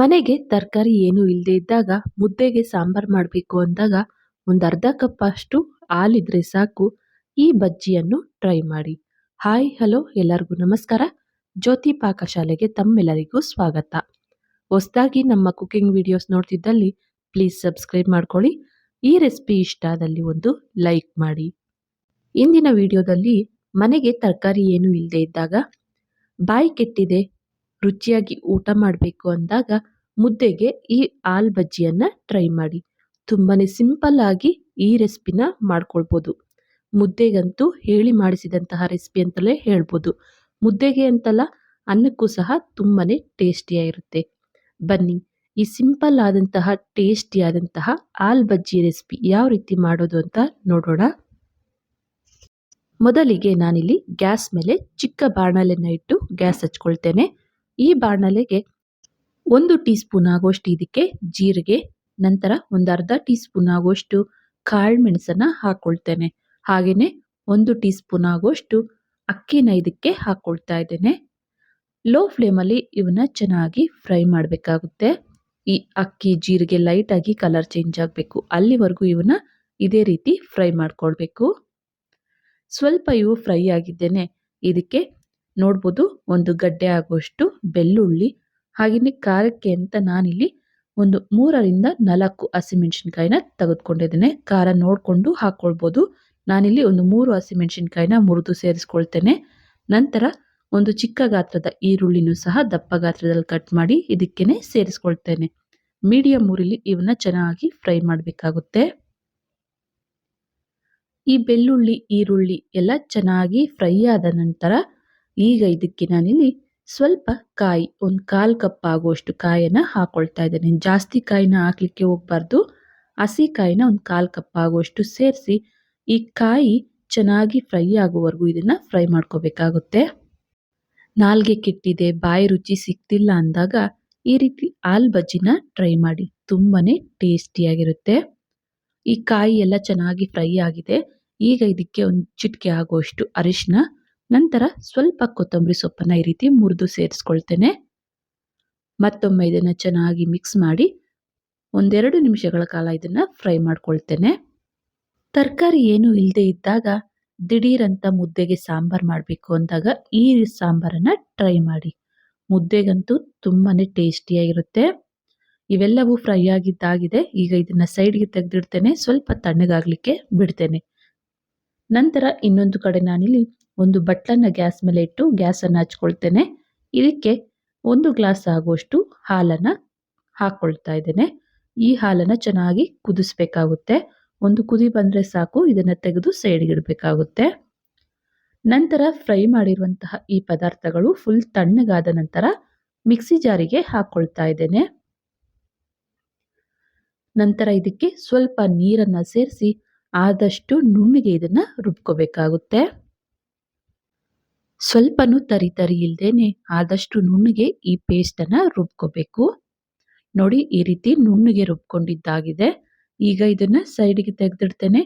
ಮನೆಗೆ ತರಕಾರಿ ಏನೂ ಇಲ್ಲದೆ ಇದ್ದಾಗ ಮುದ್ದೆಗೆ ಸಾಂಬಾರು ಮಾಡಬೇಕು ಅಂದಾಗ ಒಂದು ಅರ್ಧ ಕಪ್ ಅಷ್ಟು ಹಾಲಿದ್ರೆ ಸಾಕು, ಈ ಬಜ್ಜಿಯನ್ನು ಟ್ರೈ ಮಾಡಿ. ಹಾಯ್ ಹಲೋ ಎಲ್ಲರಿಗೂ ನಮಸ್ಕಾರ. ಜ್ಯೋತಿ ಪಾಕಶಾಲೆಗೆ ತಮ್ಮೆಲ್ಲರಿಗೂ ಸ್ವಾಗತ. ಹೊಸದಾಗಿ ನಮ್ಮ ಕುಕಿಂಗ್ ವಿಡಿಯೋಸ್ ನೋಡ್ತಿದ್ದಲ್ಲಿ ಪ್ಲೀಸ್ ಸಬ್ಸ್ಕ್ರೈಬ್ ಮಾಡ್ಕೊಳ್ಳಿ. ಈ ರೆಸಿಪಿ ಇಷ್ಟ ಆದಲ್ಲಿ ಒಂದು ಲೈಕ್ ಮಾಡಿ. ಇಂದಿನ ವಿಡಿಯೋದಲ್ಲಿ ಮನೆಗೆ ತರಕಾರಿ ಏನೂ ಇಲ್ಲದೆ ಇದ್ದಾಗ ಬಾಯಿ ಕೆಟ್ಟಿದೆ ರುಚಿಯಾಗಿ ಊಟ ಮಾಡಬೇಕು ಅಂದಾಗ ಮುದ್ದೆಗೆ ಈ ಹಾಲು ಬಜ್ಜಿಯನ್ನು ಟ್ರೈ ಮಾಡಿ. ತುಂಬಾ ಆಗಿ ಈ ರೆಸಿಪಿನ ಮಾಡ್ಕೊಳ್ಬೋದು. ಮುದ್ದೆಗಂತೂ ಹೇಳಿ ಮಾಡಿಸಿದಂತಹ ರೆಸಿಪಿ ಅಂತಲೇ ಹೇಳ್ಬೋದು. ಮುದ್ದೆಗೆ ಅಂತಲ್ಲ ಅನ್ನಕ್ಕೂ ಸಹ ತುಂಬಾ ಟೇಸ್ಟಿಯಾಗಿರುತ್ತೆ ಬನ್ನಿ, ಈ ಸಿಂಪಲ್ ಆದಂತಹ ಟೇಸ್ಟಿಯಾದಂತಹ ಹಾಲ್ ಬಜ್ಜಿ ರೆಸಿಪಿ ಯಾವ ರೀತಿ ಮಾಡೋದು ಅಂತ ನೋಡೋಣ. ಮೊದಲಿಗೆ ನಾನಿಲ್ಲಿ ಗ್ಯಾಸ್ ಮೇಲೆ ಚಿಕ್ಕ ಬಾಣಲೆಯನ್ನು ಇಟ್ಟು ಗ್ಯಾಸ್ ಹಚ್ಕೊಳ್ತೇನೆ. ಈ ಬಾಣಲೆಗೆ ಒಂದು ಟೀ ಸ್ಪೂನ್ ಆಗುವಷ್ಟು ಇದಕ್ಕೆ ಜೀರಿಗೆ, ನಂತರ ಒಂದು ಅರ್ಧ ಟೀ ಸ್ಪೂನ್ ಆಗುವಷ್ಟು ಕಾಳು ಮೆಣಸನ್ನ ಹಾಕೊಳ್ತೇನೆ. ಹಾಗೆಯೇ ಒಂದು ಟೀ ಸ್ಪೂನ್ ಆಗುವಷ್ಟು ಅಕ್ಕಿನ ಇದಕ್ಕೆ ಹಾಕ್ಕೊಳ್ತಾ ಇದ್ದೇನೆ. ಲೋ ಫ್ಲೇಮಲ್ಲಿ ಇವನ್ನ ಚೆನ್ನಾಗಿ ಫ್ರೈ ಮಾಡಬೇಕಾಗುತ್ತೆ. ಈ ಅಕ್ಕಿ, ಜೀರಿಗೆ ಲೈಟಾಗಿ ಕಲರ್ ಚೇಂಜ್ ಆಗಬೇಕು. ಅಲ್ಲಿವರೆಗೂ ಇವನ್ನ ಇದೇ ರೀತಿ ಫ್ರೈ ಮಾಡ್ಕೊಳ್ಬೇಕು. ಸ್ವಲ್ಪ ಇವು ಫ್ರೈ ಆಗಿದ್ದೇನೆ. ಇದಕ್ಕೆ ನೋಡ್ಬೋದು. ಒಂದು ಗಡ್ಡೆ ಆಗುವಷ್ಟು ಬೆಳ್ಳುಳ್ಳಿ ಹಾಗೆಯೇ ಖಾರಕ್ಕೆ ಅಂತ ನಾನಿಲ್ಲಿ ಒಂದು ಮೂರರಿಂದ ನಾಲ್ಕು ಹಸಿಮೆಣಸಿನ್ಕಾಯಿನ ತೆಗೆದುಕೊಂಡಿದ್ದೇನೆ. ಖಾರ ನೋಡಿಕೊಂಡು ಹಾಕ್ಕೊಳ್ಬೋದು ನಾನಿಲ್ಲಿ ಒಂದು ಮೂರು ಹಸಿಮೆಣಸಿನ್ಕಾಯಿನ ಮುರಿದು ಸೇರಿಸ್ಕೊಳ್ತೇನೆ. ನಂತರ ಒಂದು ಚಿಕ್ಕ ಗಾತ್ರದ ಈರುಳ್ಳಿನೂ ಸಹ ದಪ್ಪ ಗಾತ್ರದಲ್ಲಿ ಕಟ್ ಮಾಡಿ ಇದಕ್ಕೇನೆ ಸೇರಿಸ್ಕೊಳ್ತೇನೆ. ಮೀಡಿಯಂ ಊರಿಲಿ ಇವನ್ನ ಚೆನ್ನಾಗಿ ಫ್ರೈ ಮಾಡಬೇಕಾಗುತ್ತೆ. ಈ ಬೆಳ್ಳುಳ್ಳಿ, ಈರುಳ್ಳಿ ಎಲ್ಲ ಚೆನ್ನಾಗಿ ಫ್ರೈ ಆದ ನಂತರ ಈಗ ಇದಕ್ಕೆ ನಾನಿಲ್ಲಿ ಸ್ವಲ್ಪ ಕಾಯಿ, ಒಂದು ಕಾಲು ಕಪ್ ಆಗುವಷ್ಟು ಕಾಯನ್ನು ಹಾಕ್ಕೊಳ್ತಾ ಇದ್ದೇನೆ. ಜಾಸ್ತಿ ಕಾಯಿನ ಹಾಕ್ಲಿಕ್ಕೆ ಹೋಗ್ಬಾರ್ದು. ಹಸಿ ಕಾಯಿನ ಒಂದು ಕಾಲು ಕಪ್ ಆಗುವಷ್ಟು ಸೇರಿಸಿ ಈ ಕಾಯಿ ಚೆನ್ನಾಗಿ ಫ್ರೈ ಆಗುವವರೆಗೂ ಇದನ್ನ ಫ್ರೈ ಮಾಡ್ಕೋಬೇಕಾಗುತ್ತೆ. ನಾಲ್ಗೆ ಕೆಟ್ಟಿದೆ, ಬಾಯಿ ರುಚಿ ಸಿಕ್ತಿಲ್ಲ ಅಂದಾಗ ಈ ರೀತಿ ಆಲ್ ಬಜ್ಜಿನ ಟ್ರೈ ಮಾಡಿ. ತುಂಬಾ ಟೇಸ್ಟಿಯಾಗಿರುತ್ತೆ ಈ ಕಾಯಿ ಎಲ್ಲ ಚೆನ್ನಾಗಿ ಫ್ರೈ ಆಗಿದೆ. ಈಗ ಇದಕ್ಕೆ ಒಂದು ಚಿಟಿಕೆ ಆಗುವಷ್ಟು ಅರಿಶಿನ ನಂತರ ಸ್ವಲ್ಪ ಕೊತ್ತಂಬರಿ ಸೊಪ್ಪನ್ನು ಈ ರೀತಿ ಮುರಿದು ಸೇರಿಸ್ಕೊಳ್ತೇನೆ. ಮತ್ತೊಮ್ಮೆ ಇದನ್ನು ಚೆನ್ನಾಗಿ ಮಿಕ್ಸ್ ಮಾಡಿ ಒಂದೆರಡು ನಿಮಿಷಗಳ ಕಾಲ ಇದನ್ನು ಫ್ರೈ ಮಾಡ್ಕೊಳ್ತೇನೆ. ತರಕಾರಿ ಏನೂ ಇಲ್ಲದೆ ಇದ್ದಾಗ ದಿಢೀರಂತ ಮುದ್ದೆಗೆ ಸಾಂಬಾರು ಮಾಡಬೇಕು ಅಂದಾಗ ಈ ಸಾಂಬಾರನ್ನು ಟ್ರೈ ಮಾಡಿ. ಮುದ್ದೆಗಂತೂ ತುಂಬಾ ಟೇಸ್ಟಿಯಾಗಿರುತ್ತೆ. ಇವೆಲ್ಲವೂ ಫ್ರೈ ಆಗಿದ್ದಾಗಿದೆ. ಈಗ ಇದನ್ನು ಸೈಡ್ಗೆ ತೆಗೆದಿಡ್ತೇನೆ. ಸ್ವಲ್ಪ ತಣ್ಣಗಾಗಲಿಕ್ಕೆ ಬಿಡ್ತೇನೆ. ನಂತರ ಇನ್ನೊಂದು ಕಡೆ ನಾನಿಲ್ಲಿ ಒಂದು ಬಟ್ಲನ್ನು ಗ್ಯಾಸ್ ಮೇಲೆ ಇಟ್ಟು ಗ್ಯಾಸನ್ನು ಹಚ್ಕೊಳ್ತೇನೆ. ಇದಕ್ಕೆ ಒಂದು ಗ್ಲಾಸ್ ಆಗುವಷ್ಟು ಹಾಲನ್ನು ಹಾಕ್ಕೊಳ್ತಾ ಇದ್ದೇನೆ. ಈ ಹಾಲನ್ನು ಚೆನ್ನಾಗಿ ಕುದಿಸ್ಬೇಕಾಗುತ್ತೆ. ಒಂದು ಕುದಿ ಬಂದರೆ ಸಾಕು, ಇದನ್ನು ತೆಗೆದು ಸೈಡ್ಗಿಡಬೇಕಾಗುತ್ತೆ ನಂತರ ಫ್ರೈ ಮಾಡಿರುವಂತಹ ಈ ಪದಾರ್ಥಗಳು ಫುಲ್ ತಣ್ಣಗಾದ ನಂತರ ಮಿಕ್ಸಿ ಜಾರಿಗೆ ಹಾಕ್ಕೊಳ್ತಾ ಇದ್ದೇನೆ. ನಂತರ ಇದಕ್ಕೆ ಸ್ವಲ್ಪ ನೀರನ್ನು ಸೇರಿಸಿ ಆದಷ್ಟು ನುಣ್ಣಿಗೆ ಇದನ್ನು ರುಬ್ಕೋಬೇಕಾಗುತ್ತೆ. ಸ್ವಲ್ಪನೂ ತರಿ ತರಿ ಇಲ್ದೇನೆ ಆದಷ್ಟು ನುಣ್ಣಗೆ ಈ ಪೇಸ್ಟನ್ನು ರುಬ್ಕೋಬೇಕು. ನೋಡಿ, ಈ ರೀತಿ ನುಣ್ಣಗೆ ರುಬ್ಕೊಂಡಿದ್ದಾಗಿದೆ. ಈಗ ಇದನ್ನು ಸೈಡಿಗೆ ತೆಗೆದಿಡ್ತೇನೆ.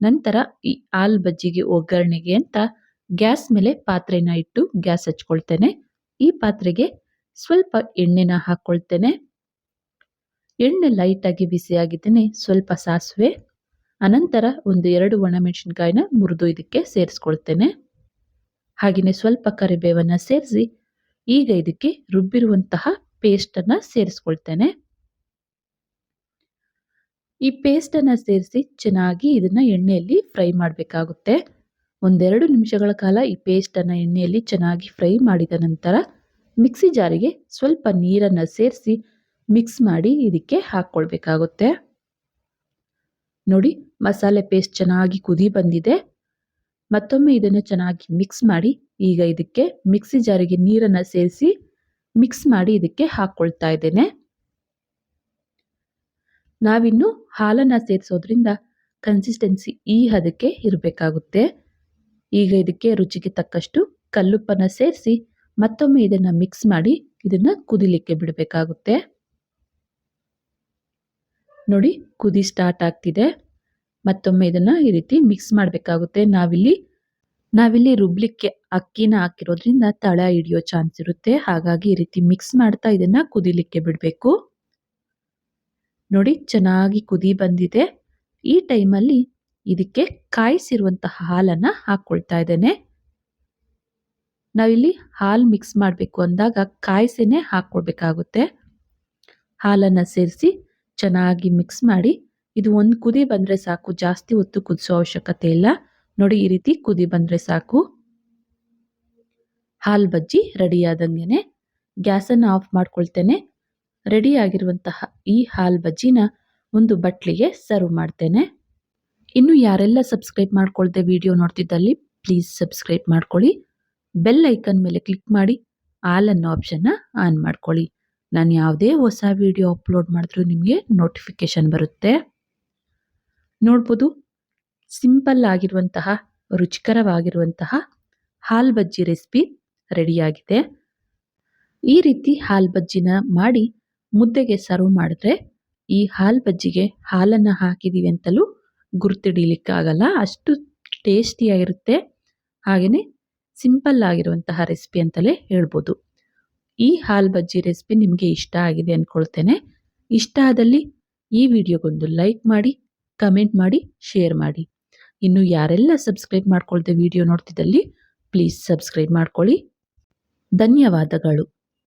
ನಂತರ ಈ ಹಾಲು ಬಜ್ಜಿಗೆ ಒಗ್ಗರಣೆಗೆ ಅಂತ ಗ್ಯಾಸ್ ಮೇಲೆ ಪಾತ್ರೆನ ಇಟ್ಟು ಗ್ಯಾಸ್ ಹಚ್ಕೊಳ್ತೇನೆ. ಈ ಪಾತ್ರೆಗೆ ಸ್ವಲ್ಪ ಎಣ್ಣೆನ ಹಾಕ್ಕೊಳ್ತೇನೆ ಎಣ್ಣೆ ಲೈಟಾಗಿ ಬಿಸಿಯಾಗಿದ್ದೇನೆ ಸ್ವಲ್ಪ ಸಾಸಿವೆ. ಅನಂತರ ಒಂದು ಎರಡು ಒಣಮೆಣಸಿನ್ಕಾಯಿನ ಮುರಿದು ಇದಕ್ಕೆ ಸೇರಿಸ್ಕೊಳ್ತೇನೆ. ಹಾಗೆಯೇ ಸ್ವಲ್ಪ ಕರಿಬೇವನ್ನು ಸೇರಿಸಿ, ಈಗ ಇದಕ್ಕೆ ರುಬ್ಬಿರುವಂತಹ ಪೇಸ್ಟನ್ನು ಸೇರಿಸ್ಕೊಳ್ತೇನೆ. ಈ ಪೇಸ್ಟನ್ನು ಸೇರಿಸಿ ಚೆನ್ನಾಗಿ ಇದನ್ನು ಎಣ್ಣೆಯಲ್ಲಿ ಫ್ರೈ ಮಾಡಬೇಕಾಗುತ್ತೆ. ಒಂದೆರಡು ನಿಮಿಷಗಳ ಕಾಲ ಈ ಪೇಸ್ಟನ್ನು ಎಣ್ಣೆಯಲ್ಲಿ ಚೆನ್ನಾಗಿ ಫ್ರೈ ಮಾಡಿದ ನಂತರ ಮಿಕ್ಸಿ ಜಾರಿಗೆ ಸ್ವಲ್ಪ ನೀರನ್ನು ಸೇರಿಸಿ ಮಿಕ್ಸ್ ಮಾಡಿ ಇದಕ್ಕೆ ಹಾಕ್ಕೊಳ್ಬೇಕಾಗುತ್ತೆ. ನೋಡಿ ಮಸಾಲೆ ಪೇಸ್ಟ್ ಚೆನ್ನಾಗಿ ಕುದಿ ಬಂದಿದೆ. ಮತ್ತೊಮ್ಮೆ ಇದನ್ನು ಚೆನ್ನಾಗಿ ಮಿಕ್ಸ್ ಮಾಡಿ, ಈಗ ಇದಕ್ಕೆ ಮಿಕ್ಸಿ ಜಾರಿಗೆ ನೀರನ್ನು ಸೇರಿಸಿ ಮಿಕ್ಸ್ ಮಾಡಿ ಇದಕ್ಕೆ ಹಾಕ್ಕೊಳ್ತಾ ಇದ್ದೇನೆ. ನಾವಿನ್ನು ಹಾಲನ್ನು ಸೇರಿಸೋದ್ರಿಂದ ಕನ್ಸಿಸ್ಟೆನ್ಸಿ ಈ ಹದಕ್ಕೆ ಇರಬೇಕಾಗುತ್ತೆ. ಈಗ ಇದಕ್ಕೆ ರುಚಿಗೆ ತಕ್ಕಷ್ಟು ಕಲ್ಲುಪ್ಪನ್ನು ಸೇರಿಸಿ ಮತ್ತೊಮ್ಮೆ ಇದನ್ನು ಮಿಕ್ಸ್ ಮಾಡಿ ಇದನ್ನು ಕುದಿಲಿಕ್ಕೆ ಬಿಡಬೇಕಾಗುತ್ತೆ. ನೋಡಿ, ಕುದಿ ಸ್ಟಾರ್ಟ್ ಆಗ್ತಿದೆ. ಮತ್ತೊಮ್ಮೆ ಇದನ್ನು ಈ ರೀತಿ ಮಿಕ್ಸ್ ಮಾಡಬೇಕಾಗುತ್ತೆ. ನಾವಿಲ್ಲಿ ನಾವಿಲ್ಲಿ ರುಬ್ಲಿಕ್ಕೆ ಅಕ್ಕಿನ ಹಾಕಿರೋದ್ರಿಂದ ತಳ ಹಿಡಿಯೋ ಚಾನ್ಸ್ ಇರುತ್ತೆ. ಹಾಗಾಗಿ ಈ ರೀತಿ ಮಿಕ್ಸ್ ಮಾಡ್ತಾ ಇದನ್ನ ಕುದಿಲಿಕ್ಕೆ ಬಿಡಬೇಕು. ನೋಡಿ, ಚೆನ್ನಾಗಿ ಕುದಿ ಬಂದಿದೆ. ಈ ಟೈಮಲ್ಲಿ ಇದಕ್ಕೆ ಕಾಯಿಸಿರುವಂತಹ ಹಾಲನ್ನ ಹಾಕ್ಕೊಳ್ತಾ ಇದ್ದೇನೆ. ನಾವಿಲ್ಲಿ ಹಾಲು ಮಿಕ್ಸ್ ಮಾಡಬೇಕು ಅಂದಾಗ ಕಾಯಿಸೇನೆ ಹಾಕೊಳ್ಬೇಕಾಗುತ್ತೆ. ಹಾಲನ್ನ ಸೇರಿಸಿ ಚೆನ್ನಾಗಿ ಮಿಕ್ಸ್ ಮಾಡಿ ಇದು ಒಂದು ಕುದಿ ಬಂದರೆ ಸಾಕು, ಜಾಸ್ತಿ ಹೊತ್ತು ಕುದಿಸೋ ಅವಶ್ಯಕತೆ ಇಲ್ಲ. ನೋಡಿ ಈ ರೀತಿ ಕುದಿ ಬಂದರೆ ಸಾಕು. ಹಾಲು ಬಜ್ಜಿ ರೆಡಿ ಆದಂಗೆನೆ ಗ್ಯಾಸನ್ನು ಆಫ್ ಮಾಡ್ಕೊಳ್ತೇನೆ. ರೆಡಿ ಆಗಿರುವಂತಹ ಈ ಹಾಲು ಬಜ್ಜಿನ ಒಂದು ಬಟ್ಲಿಗೆ ಸರ್ವ್ ಮಾಡ್ತೇನೆ. ಇನ್ನು ಯಾರೆಲ್ಲ ಸಬ್ಸ್ಕ್ರೈಬ್ ಮಾಡ್ಕೊಳ್ದೆ ವಿಡಿಯೋ ನೋಡ್ತಿದ್ದಲ್ಲಿ ಪ್ಲೀಸ್ ಸಬ್ಸ್ಕ್ರೈಬ್ ಮಾಡ್ಕೊಳ್ಳಿ. ಬೆಲ್ ಐಕನ್ ಮೇಲೆ ಕ್ಲಿಕ್ ಮಾಡಿ ಆಲ್ ಅನ್ನೋ ಆಪ್ಷನ್ನ ಆನ್ ಮಾಡ್ಕೊಳ್ಳಿ. ನಾನು ಯಾವುದೇ ಹೊಸ ವಿಡಿಯೋ ಅಪ್ಲೋಡ್ ಮಾಡಿದ್ರೂ ನಿಮಗೆ ನೋಟಿಫಿಕೇಶನ್ ಬರುತ್ತೆ. ನೋಡ್ಬೋದು. ಸಿಂಪಲ್ ಆಗಿರುವಂತಹ, ರುಚಿಕರವಾಗಿರುವಂತಹ ಹಾಲ್ ಬಜ್ಜಿ ರೆಸಿಪಿ ರೆಡಿಯಾಗಿದೆ. ಈ ರೀತಿ ಹಾಲ್ ಬಜ್ಜಿನ ಮಾಡಿ ಮುದ್ದೆಗೆ ಸರ್ವ್ ಮಾಡಿದ್ರೆ ಈ ಹಾಲ್ ಬಜ್ಜಿಗೆ ಹಾಲನ್ನು ಹಾಕಿದೀವಿ ಅಂತಲೂ ಗುರ್ತಿಡಿಲಿಕ್ಕಾಗಲ್ಲ. ಅಷ್ಟು ಟೇಸ್ಟಿಯಾಗಿರುತ್ತೆ ಹಾಗೆಯೇ ಸಿಂಪಲ್ ಆಗಿರುವಂತಹ ರೆಸಿಪಿ ಅಂತಲೇ ಹೇಳ್ಬೋದು. ಈ ಹಾಲ್ ಬಜ್ಜಿ ರೆಸಿಪಿ ನಿಮಗೆ ಇಷ್ಟ ಆಗಿದೆ ಅಂದ್ಕೊಳ್ತೇನೆ ಇಷ್ಟ ಆದಲ್ಲಿ ಈ ವಿಡಿಯೋಗೊಂದು ಲೈಕ್ ಮಾಡಿ ಕಮೆಂಟ್ ಮಾಡಿ ಶೇರ್ ಮಾಡಿ. ಇನ್ನು ಯಾರೆಲ್ಲ ಸಬ್ಸ್ಕ್ರೈಬ್ ಮಾಡ್ಕೊಳ್ದೆ ವಿಡಿಯೋ ನೋಡ್ತಿದ್ದಲ್ಲಿ ಪ್ಲೀಸ್ ಸಬ್ಸ್ಕ್ರೈಬ್ ಮಾಡ್ಕೊಳ್ಳಿ. ಧನ್ಯವಾದಗಳು.